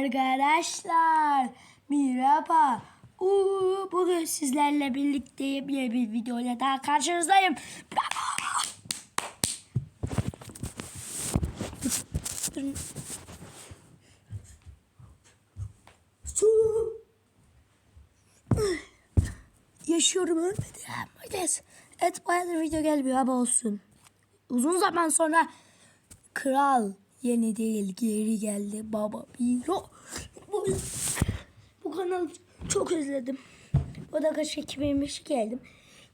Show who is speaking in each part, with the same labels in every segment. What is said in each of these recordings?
Speaker 1: Arkadaşlar merhaba. Uuu, bugün sizlerle birlikte yeni bir videoyla daha karşınızdayım. Su. Yaşıyorum ölmedim. Evet bayağıdır video gelmiyor ama olsun. Uzun zaman sonra kral yeni değil geri geldi baba Biro. Bu, bu kanalı çok özledim. O da kaç 2025 geldim.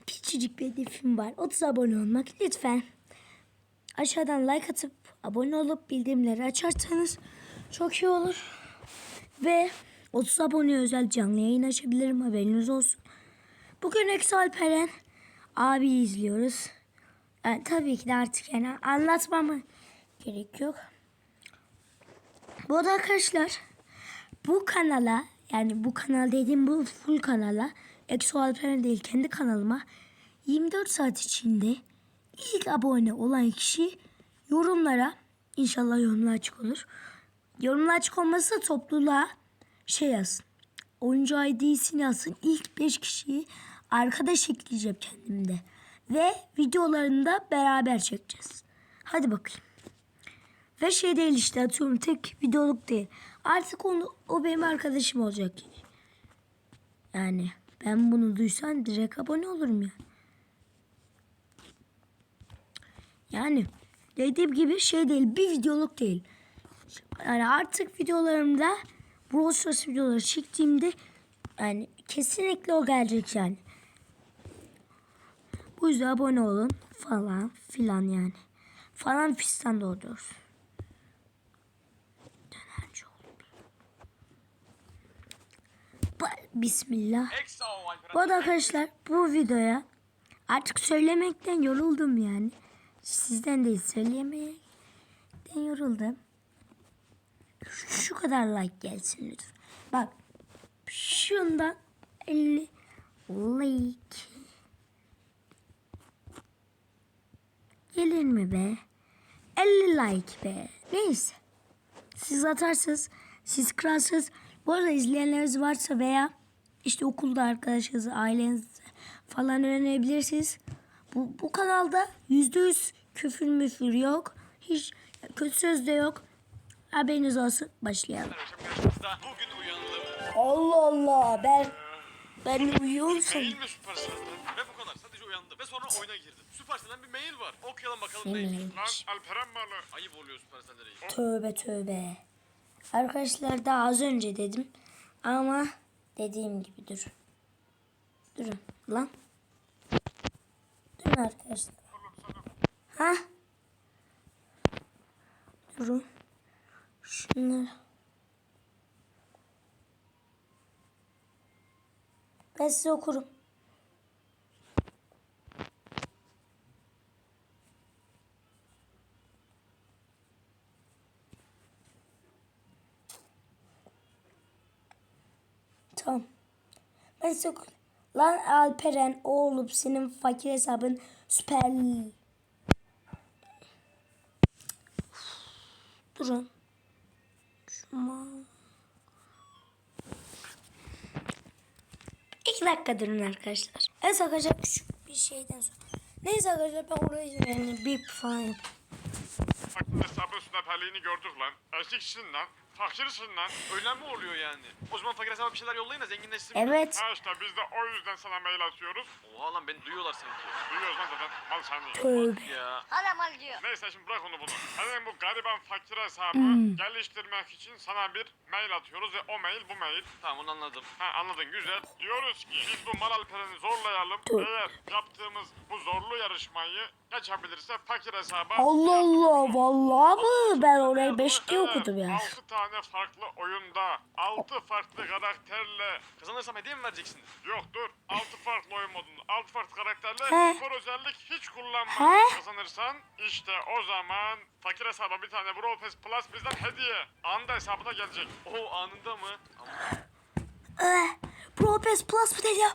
Speaker 1: Küçücük bir hedefim var. 30 abone olmak lütfen. Aşağıdan like atıp abone olup bildirimleri açarsanız çok iyi olur. Ve 30 abone özel canlı yayın açabilirim haberiniz olsun. Bugün Eksi Alperen abi izliyoruz. Yani tabii ki de artık yani anlatmama gerek yok. Bu arada arkadaşlar bu kanala yani bu kanal dediğim bu full kanala Exo Alperen değil kendi kanalıma 24 saat içinde ilk abone olan kişi yorumlara inşallah yorumlar açık olur. Yorumlar açık olmazsa topluluğa şey yazsın. Oyuncu ID'sini yazsın. İlk 5 kişiyi arkadaş ekleyeceğim kendimde. Ve videolarını da beraber çekeceğiz. Hadi bakayım. Ve şey değil işte atıyorum tek videoluk değil. Artık onu o benim arkadaşım olacak. Yani ben bunu duysam direkt abone olurum ya. Yani dediğim gibi şey değil bir videoluk değil. Yani artık videolarımda Brawl Stars videoları çektiğimde yani kesinlikle o gelecek yani. Bu yüzden abone olun falan filan yani. Falan fistan doğru doğrusu. Bismillah. Bu arada arkadaşlar bu videoya artık söylemekten yoruldum yani. Sizden değil söyleyemekten yoruldum. Şu, şu kadar like gelsin lütfen. Bak şundan 50 like gelir mi be? 50 like be. Neyse. Siz atarsınız. Siz kralsınız. Bu arada izleyenleriniz varsa veya işte okulda arkadaşınız, aileniz falan öğrenebilirsiniz. Bu, bu kanalda yüzde yüz küfür müfür yok. Hiç kötü söz de yok. Haberiniz olsun. Başlayalım.
Speaker 2: Bugün uyandım.
Speaker 1: Allah Allah ben ben
Speaker 2: Mail Supercell'den? Ve bu kadar. Sadece uyandım. Ve sonra oyuna girdim. Supercell'den bir mail var. Okuyalım bakalım neymiş.
Speaker 1: Neymiş?
Speaker 2: Lan Alperen malı. Ayıp oluyor Supercell'de reis.
Speaker 1: tövbe tövbe. Arkadaşlar daha az önce dedim ama dediğim gibi dur. Durun lan. Durun arkadaşlar. Ha? Durun. Şunları. Ben size okurum. Tamam. Ben okurum. Lan Alperen oğlum senin fakir hesabın süper. Durun. Cuma. İki dakika durun arkadaşlar. Evet arkadaşlar küçük bir şeyden sonra. Neyse arkadaşlar ben oraya yani bir falan yapayım.
Speaker 2: Baktın hesabın süperliğini gördük lan. Erkeksin lan. Fakirsin lan. Öyle mi oluyor yani? O zaman fakir hesaba bir şeyler yollayın da zenginleşsin.
Speaker 1: Evet.
Speaker 3: Ha işte biz de o yüzden sana mail atıyoruz.
Speaker 2: Oha lan beni duyuyorlar sanki.
Speaker 3: Duyuyoruz lan zaten. Mal saniye.
Speaker 1: Tövbe.
Speaker 2: Ya.
Speaker 4: Hala mal diyor.
Speaker 3: Neyse şimdi bırak onu bunu. Senin bu gariban fakir hesabı
Speaker 1: Hmm.
Speaker 3: geliştirmek için sana bir mail atıyoruz ve o mail bu mail.
Speaker 2: Tamam onu anladım.
Speaker 3: Ha anladın güzel. Diyoruz ki biz bu mal alpereni zorlayalım.
Speaker 1: Dur.
Speaker 3: Eğer yaptığımız bu zorlu yarışmayı geçebilirse fakir hesaba...
Speaker 1: Allah Allah vallahi mı? Ben orayı 5 diye okudum ya.
Speaker 3: 6 tane farklı oyunda, 6 farklı karakterle
Speaker 2: Kazanırsam hediye mi vereceksiniz?
Speaker 3: Yok dur. 6 farklı oyun modunda. 6 farklı karakterle
Speaker 1: He.
Speaker 3: spor özellik hiç kullanma.
Speaker 1: He.
Speaker 3: Kazanırsan işte o zaman fakir hesaba bir tane Brawl Pass Plus bizden hediye. Anda hesabına gelecek.
Speaker 2: Oo anında mı? Ama
Speaker 1: Eh, Pro Pass Plus mı dedi ya?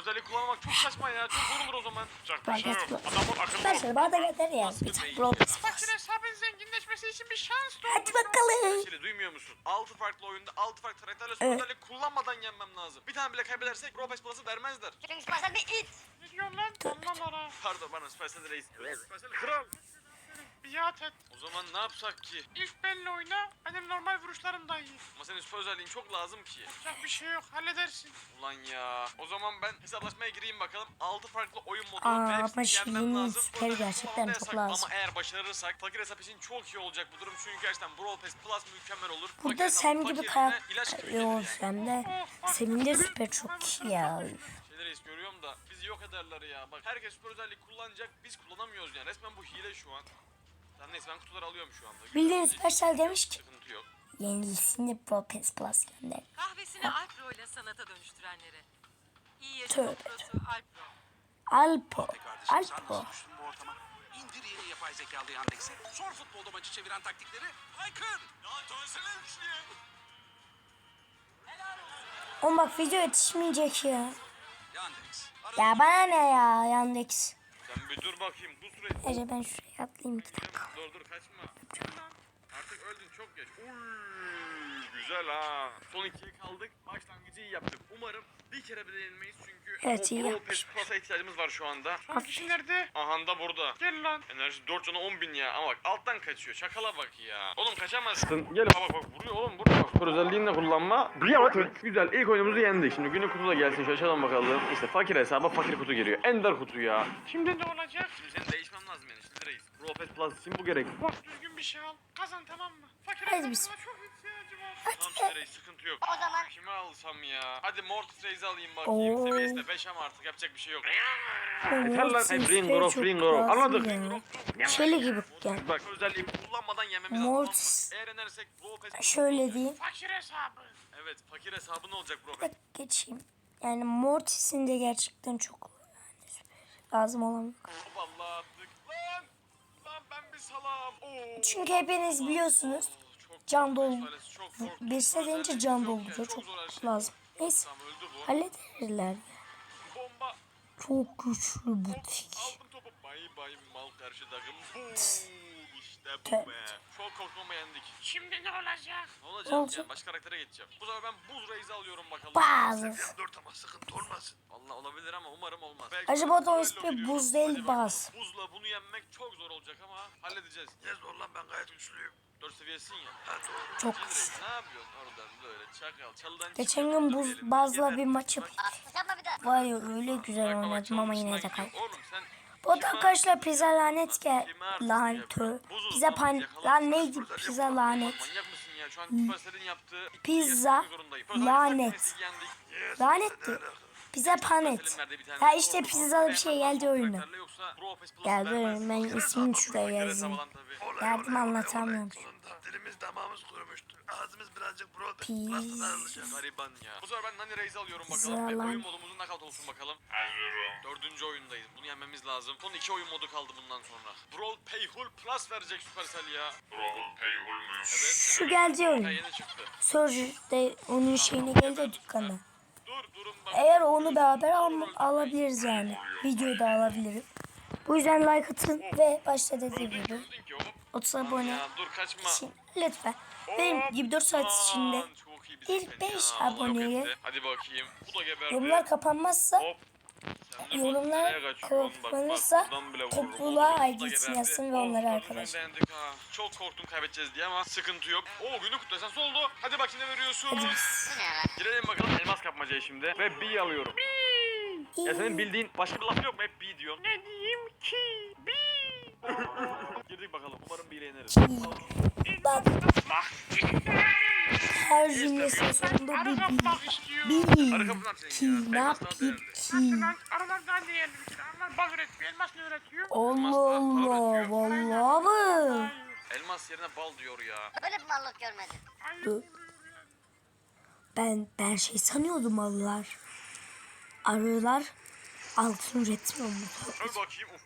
Speaker 2: Özellik kullanmak çok saçma ya. Çok zor olur o zaman. Yapacak bir şey yok.
Speaker 1: Fark etmez.
Speaker 2: Adamın akıllı
Speaker 1: Arkadaşlar bana da gönder ya. Brawl Pass.
Speaker 3: Fakir hesabın zenginleşmesi için bir şans doğdu.
Speaker 1: Hadi bakalım.
Speaker 2: Şimdi duymuyor musun? 6 farklı oyunda 6 farklı karakterle
Speaker 1: Evet.
Speaker 2: özellik kullanmadan yenmem lazım. Bir tane bile kaybedersek Pass Plus'ı vermezler.
Speaker 4: Çünkü Sparta bir it.
Speaker 3: Ne diyorsun lan? Ondan ara.
Speaker 2: Pardon bana Supercell Reis. Supercell Kral.
Speaker 3: Et.
Speaker 2: O zaman ne yapsak ki?
Speaker 3: İlk benle oyna. Benim normal vuruşlarım da iyi.
Speaker 2: Ama senin süper özelliğin çok lazım ki.
Speaker 3: Yapacak bir şey yok. Halledersin.
Speaker 2: Ulan ya. O zaman ben hesaplaşmaya gireyim bakalım. 6 farklı oyun modu
Speaker 1: Aa,
Speaker 2: ve
Speaker 1: ama
Speaker 2: hepsini yenmem
Speaker 1: Şirin'in
Speaker 2: lazım.
Speaker 1: süperi gerçekten çok
Speaker 2: yasak.
Speaker 1: lazım.
Speaker 2: Ama eğer başarırsak fakir hesap için çok iyi olacak bu durum. Çünkü gerçekten Brawl Pass Plus mükemmel olur. Fakir
Speaker 1: Burada
Speaker 2: hesap
Speaker 1: Sam gibi
Speaker 2: fakirliğine ilaç gibi
Speaker 1: karakter
Speaker 2: gelir yani.
Speaker 1: da Sam'in de süper çok iyi ya.
Speaker 2: Reis görüyorum da bizi yok ederler ya. Bak herkes süper özellik kullanacak. Biz kullanamıyoruz yani. Resmen bu hile şu an. Tamam neyse ben kutuları alıyorum şu anda.
Speaker 1: Bildiğin
Speaker 2: Hiç
Speaker 1: Supercell demiş ki
Speaker 2: Sıkıntı yok.
Speaker 1: yenisini Brawl Pass Plus gönder.
Speaker 5: Kahvesini Alpro ile sanata dönüştürenlere. İyi yaşam
Speaker 1: Tövbe
Speaker 5: prosu Alpro.
Speaker 1: Alpo.
Speaker 6: Kardeşim sen
Speaker 1: Alpo.
Speaker 6: nasıl düştün bu ortama? İndir yeni yapay zekalı Yandex'i. Sor futbolda maçı çeviren taktikleri. Haykır. Ya dönsene üçlüye.
Speaker 1: Oğlum bak video yetişmeyecek ya.
Speaker 6: Yandex.
Speaker 1: Ya bana ne ya Yandex.
Speaker 2: Sen bir dur bakayım. Bu süreç.
Speaker 1: Ece ben şuraya atlayayım iki dakika.
Speaker 2: Dur dur kaçma. Artık öldün çok geç. Uy, güzel ha. Son ikiye kaldık. Başlangıcı iyi yaptık. Umarım bir kere bile yenilmeyiz çünkü
Speaker 1: Evet,
Speaker 2: o
Speaker 1: iyi
Speaker 2: Brawl
Speaker 1: yapmış.
Speaker 2: İhtiyacımız var şu anda.
Speaker 3: Kişi nerede?
Speaker 2: Aha da burada.
Speaker 3: Gel lan.
Speaker 2: Enerji 4 canı 10 bin ya. Ama bak alttan kaçıyor. Şakala bak ya. Oğlum kaçamazsın. Gel bak bak vuruyor oğlum vuruyor. Spor özelliğinle kullanma. Biyamet. Güzel ilk oyunumuzu yendik. Şimdi günün kutu da gelsin. Şu açalım bakalım. İşte fakir hesaba fakir kutu geliyor. Ender kutu ya.
Speaker 3: Şimdi ne olacak?
Speaker 2: Şimdi senin değişmem lazım yani. Şimdi reis. Brawl Pass Plus için bu gerek.
Speaker 3: Bak düzgün bir şey al. Kazan tamam mı? Fakir
Speaker 1: Hadi
Speaker 3: hesabına
Speaker 1: biz-
Speaker 3: çok.
Speaker 2: Tamam reis sıkıntı yok.
Speaker 4: O zaman
Speaker 2: Kime alsam ya? Hadi Mortis Reis'i alayım bakayım.
Speaker 1: Oo.
Speaker 2: Seviyesi de 5 ama artık yapacak bir şey yok. Hey,
Speaker 1: süperi
Speaker 2: Groff,
Speaker 1: çok
Speaker 2: bring Groff. Anladık.
Speaker 1: Şöyle gibi yani.
Speaker 2: Bak özelliği kullanmadan yememiz
Speaker 1: Mortis.
Speaker 2: lazım. Eğer yenersek Brawl Pass
Speaker 1: Şöyle diyeyim.
Speaker 3: Fakir hesabı.
Speaker 2: Evet fakir hesabı ne olacak Brawl Pass?
Speaker 1: dakika geçeyim. Yani Mortis'in de gerçekten çok yani lazım olan.
Speaker 2: Vallahi attık. Lan! Lan ben bir salam. Oo.
Speaker 1: Çünkü hepiniz biliyorsunuz can dolu.
Speaker 2: Çok korktum.
Speaker 1: Bir
Speaker 2: Özelliği
Speaker 1: deyince can dolduruyor. Çok
Speaker 2: şey.
Speaker 1: lazım. Neyse hallederler ya.
Speaker 2: Bomba.
Speaker 1: Çok güçlü butik.
Speaker 2: Aldım topu. Bay bay mal karşı takım. Boom. İşte bu
Speaker 1: Tövbe.
Speaker 2: be. Çok korktum ama yendik.
Speaker 3: Şimdi ne olacak?
Speaker 2: Ne olacak?
Speaker 1: Olacak.
Speaker 2: Başka karaktere geçeceğim. Bu sefer ben buz reisi alıyorum bakalım.
Speaker 1: Bazı.
Speaker 2: Dört ama sıkıntı olmasın. Allah olabilir ama umarım olmaz.
Speaker 1: Acaba o da
Speaker 2: duello
Speaker 1: ismi buz değil, baz.
Speaker 2: Buzla bunu yenmek çok zor olacak ama halledeceğiz. Ne zor lan ben gayet güçlüyüm. Dört seviyesin ya.
Speaker 1: Çok güçlü.
Speaker 2: Ne yapıyorsun oradan böyle çakal çalıdan
Speaker 1: Geçen gün buz bazla bir maç yaptık.
Speaker 4: Aslı yapma bir daha.
Speaker 1: Var ya öyle güzel oynadım ama yine de kaybettim.
Speaker 2: Oğlum sen
Speaker 1: Bu da arkadaşlar pizza lanet gel.
Speaker 2: Kime artistsin
Speaker 1: Lan
Speaker 2: ya?
Speaker 1: tö.
Speaker 2: Buzuz
Speaker 1: Pizza pan. Lan neydi pizza lanet. Pizza lanet. Lanetti. Pizza panet. Ya işte pizzalı bir şey geldi oyuna. Geldi oyuna. Ben ismini şuraya yazayım. Yardım anlatamıyorum.
Speaker 2: Dilimiz damağımız kurumuştu. Ağzımız birazcık bro.
Speaker 1: Pizza.
Speaker 2: Gariban ya. Bu sefer ben Nani Reis'i alıyorum bakalım. Ve oyun modumuzun knockout olsun bakalım. Dördüncü oyundayız. Bunu yenmemiz lazım. Son iki oyun modu kaldı bundan sonra. Brawl Payhul Plus verecek Supercell ya. Brawl Payhul mu? Evet.
Speaker 1: Şu geldi oyun.
Speaker 2: yeni çıktı.
Speaker 1: Surge de onun şeyine geldi dükkana. Eğer onu beraber al alabiliriz yani. Videoyu da alabilirim. Bu yüzden like atın ve başta dediğim gibi
Speaker 2: Öldün ki hop.
Speaker 1: 30 abone için lütfen. Benim 24 saat içinde ilk
Speaker 2: seçmen
Speaker 1: beş
Speaker 2: ya. Allah yok
Speaker 1: aboneyi-
Speaker 2: etti. Hadi bakayım. Bu da geberdi.
Speaker 1: yorumlar kapanmazsa
Speaker 2: Bak,
Speaker 1: yorumlar?
Speaker 2: Bak, bak, vururum.
Speaker 1: topluluğa
Speaker 2: geberdi.
Speaker 1: yazsın ve onları
Speaker 2: harbiden
Speaker 1: arkadaş.
Speaker 2: beğendik ha. Çok korktum kaybedeceğiz diye ama sıkıntı yok. Oo günü kutlu esans oldu. Hadi bak veriyorsun.
Speaker 4: Ne lan?
Speaker 2: Girelim bakalım elmas kapmacaya şimdi. Ve B alıyorum. Ya senin bildiğin başka bir laf yok mu? Hep B diyorsun.
Speaker 3: Ne diyeyim ki? Bir.
Speaker 2: Girdik bakalım. Umarım B'yle yeneriz.
Speaker 1: Bak her cümlesinin sonunda bir bir. Ki ne yapayım ki? Allah Allah vallahi mı?
Speaker 2: Elmas yerine bal diyor ya.
Speaker 4: Böyle bir mallık görmedim.
Speaker 1: Dur. Ben ben şey sanıyordum arılar. Arılar altın üretmiyor mu?
Speaker 2: Öl bakayım. Of.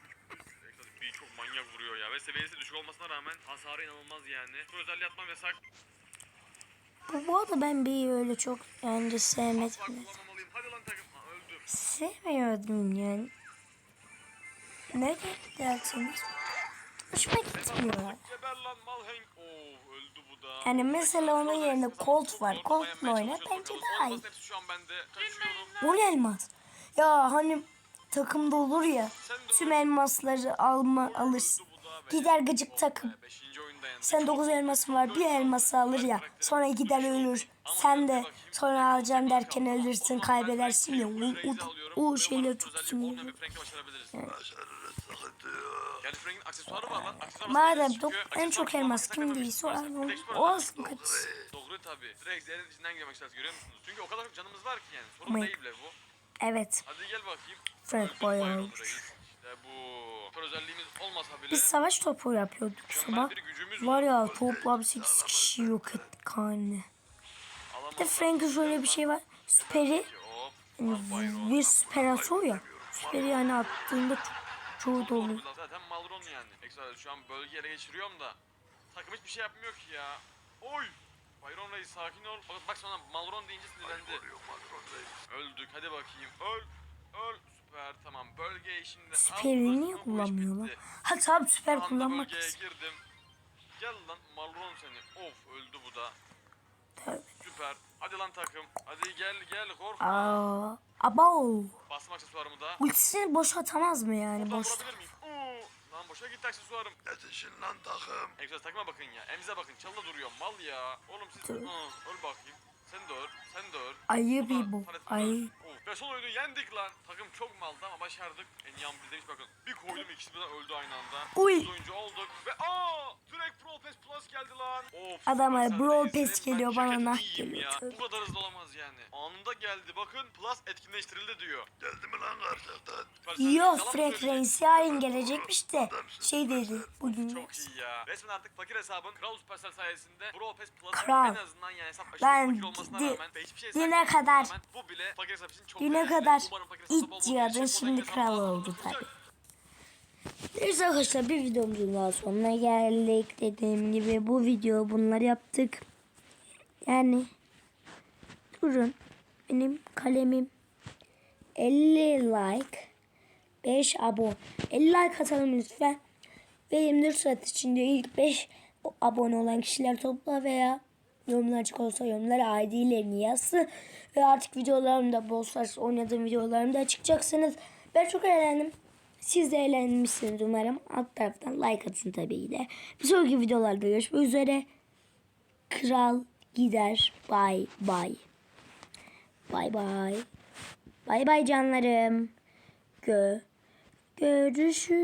Speaker 2: Çok manyak vuruyor ya. Ve seviyesi düşük olmasına rağmen hasarı inanılmaz yani. Bu özelliği yapmam yasak.
Speaker 1: Bu, bu arada ben bir öyle çok önce sevmedim. sevmiyordum yani. Ne dersiniz? Hoşuma gitmiyor. Yani mesela onun yerine Colt var. Colt'la oyna bence daha iyi. Bu elmas? Ya hani takımda olur ya tüm elmasları alma alır. Gider gıcık takım. Sen 9 elmasın var bir elması alır ya. Sonra gider ölür. Sen de sonra alacağım derken ölürsün kaybedersin ya. O, o, o
Speaker 2: prank'e başarabiliriz. Yani
Speaker 1: Madem en çok elmas kim değilse o-
Speaker 2: Direkt
Speaker 1: o-
Speaker 2: sonra
Speaker 1: o
Speaker 2: da-
Speaker 1: alsın kaçsın.
Speaker 2: Doğru tabi. Direkt zehrin içinden girmek isterseniz görüyor musunuz? Çünkü o kadar çok canımız var ki yani. Sorun değil bile bu.
Speaker 1: Evet.
Speaker 2: Hadi gel bakayım.
Speaker 1: Frank olmuş.
Speaker 2: Reis. İşte bu. Süper özelliğimiz olmasa bile.
Speaker 1: Biz savaş topu yapıyorduk sabah. Var ya toplam 8 kişi yok ettik anne. Bir de Frank'in şöyle bir şey var. Süperi yani bir süper atıyor ya. Süperi yani attığında çok, çoğu dolu.
Speaker 2: Zaten Malron yani. Ekstra şu an bölgeyi ele geçiriyorum da. Takım hiçbir şey yapmıyor ki ya. Oy. Byron Reis sakin ol. Bak, bak sonra Malron deyince sinirlendi. Öldük hadi bakayım. Öl. Öl. Süper tamam. Bölgeyi şimdi
Speaker 1: Süperi niye kullanmıyorlar?
Speaker 2: bitti.
Speaker 1: Ha tabi süper kullanmak
Speaker 2: bölgeye girdim. Gel lan Malron seni. Of öldü bu da.
Speaker 1: Tövbe.
Speaker 2: Süper. Hadi lan takım. Hadi gel gel korkma.
Speaker 1: Aa, abo.
Speaker 2: Bastım aksesuarımı da.
Speaker 1: Ultisini boş atamaz mı yani
Speaker 2: Buradan
Speaker 1: boş?
Speaker 2: vurabilir miyim? Oo, lan boşa gitti aksesuarım.
Speaker 6: Yetişin lan takım.
Speaker 2: Egzoz takıma bakın ya. Emze bakın. Çalıda duruyor. Mal ya. Oğlum siz... Hı, öl bakayım. Sen de öl. Sen de öl.
Speaker 1: Ayıp
Speaker 2: Ulan,
Speaker 1: bu.
Speaker 2: Öl. Oh, Ve son oyunu yendik lan. Takım çok maldı ama başardık. En yan bizdemiş bakın. Bir koydum ikisi birden öldü aynı anda.
Speaker 1: Uy.
Speaker 2: Biz oyuncu olduk. Ve aa! Direkt Pro Pass Plus geldi lan. Of.
Speaker 1: Adama Brawl. Pass geliyor, bana nah geliyor.
Speaker 2: Ya. Bu kadar hızlı olamaz yani. Anında geldi. Bakın Plus etkinleştirildi diyor.
Speaker 6: Geldi mi lan karşıdan?
Speaker 2: Söylüyorsun?
Speaker 1: Reis yarın gelecekmiş de şey dedi bugün.
Speaker 2: Çok iyi ya. Resmen artık fakir hesabın Kral Supercell sayesinde Brawl Pass Plus'ın
Speaker 1: Kral.
Speaker 2: en azından yani hesap aşırı
Speaker 1: Ben
Speaker 2: fakir olmasına
Speaker 1: di-
Speaker 2: rağmen hiçbir şey
Speaker 1: düne kadar-
Speaker 2: rağmen bu bile fakir hesap için çok
Speaker 1: Düne kadar it diyordun,
Speaker 2: için
Speaker 1: şimdi kral oldu tabii. Neyse arkadaşlar bir videomuzun daha sonuna geldik. Dediğim gibi bu video bunları yaptık. Yani durun benim kalemim 50 like 5 abone 50 like atalım lütfen. Ve 24 saat içinde ilk 5 abone olan kişiler topla veya yorumlar açık olsa yorumlara ID'lerini yazsın. Ve artık videolarımda Brawl oynadığım videolarımda çıkacaksınız. Ben çok eğlendim. Siz de eğlenmişsiniz umarım. Alt taraftan like atın tabii ki de. Bir sonraki videolarda görüşmek üzere. Kral gider. Bye bye. Bye bye. Bye bye canlarım. Gö görüşürüz.